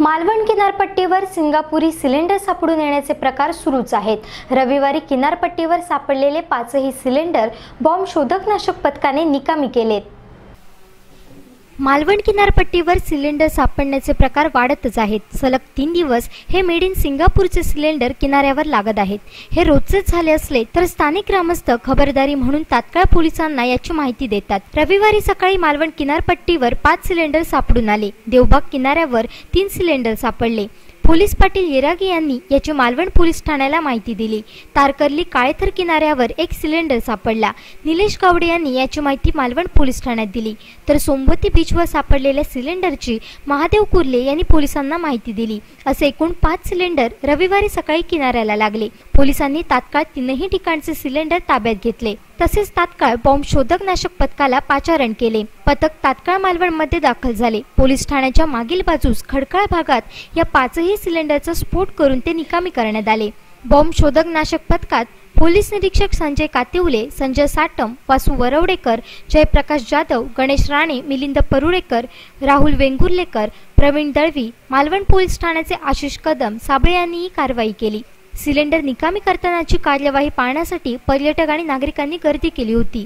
मालवण किनारपट्टीवर सिंगापुरी सिलेंडर सापडून येण्याचे प्रकार सुरूच आहेत. रविवारी किनारपट्टीवर सापडलेले पाचही सिलेंडर बॉम्ब शोधकनाशक पथकाने निकामी केलेत. मालवण किनारपट्टीवर सिलेंडर सापडण्याचे प्रकार वाढतच आहेत. सलग तीन दिवस हे मेड इन सिंगापूरचे सिलेंडर किनाऱ्यावर लागत आहेत. हे रोजच झाले असले तर स्थानिक ग्रामस्थ खबरदारी म्हणून तात्काळ पोलिसांना याची माहिती देतात. रविवारी सकाळी मालवण किनारपट्टीवर पाच सिलेंडर सापडून आले. देवबाग किनाऱ्यावर तीन सिलेंडर सापडले. पोलीस पाटील येरागी यांनी याची मालवण पोलीस ठाण्याला माहिती दिली. तारकर्ली काळेथर किनाऱ्यावर एक सिलेंडर सापडला. निलेश गावडे यांनी याची माहिती मालवण पोलीस ठाण्यात दिली. तर सोमवती बीचवर सापडलेल्या सिलेंडरची महादेव कुर्ले यांनी पोलिसांना माहिती दिली. असे एकूण पाच सिलेंडर रविवारी सकाळी किनाऱ्याला लागले. पोलिसांनी तात्काळ तीनही ठिकाणचे सिलेंडर ताब्यात घेतले. तसेच तात्काळ बॉम्ब शोधक नाशक पथकाला पाचारण केले. पथक तात्काळ मालवणमध्ये दाखल झाले. पोलीस ठाण्याच्या मागील बाजूस खडकाळ भागात या पाचही सिलेंडरचा स्फोट करून ते निकामी करण्यात आले. बॉम्ब शोधक नाशक पथकात पोलीस निरीक्षक संजय कातिवले संजय साटम वासू वरवडेकर जयप्रकाश जाधव गणेश राणे मिलिंद परुळेकर राहुल वेंगुर्लेकर प्रवीण दळवी मालवण पोलीस ठाण्याचे आशिष कदम साबळे यांनी ही कारवाई केली. सिलेंडर निकामी करतानाची कार्यवाही पाहण्यासाठी पर्यटक आणि नागरिकांनी गर्दी केली होती.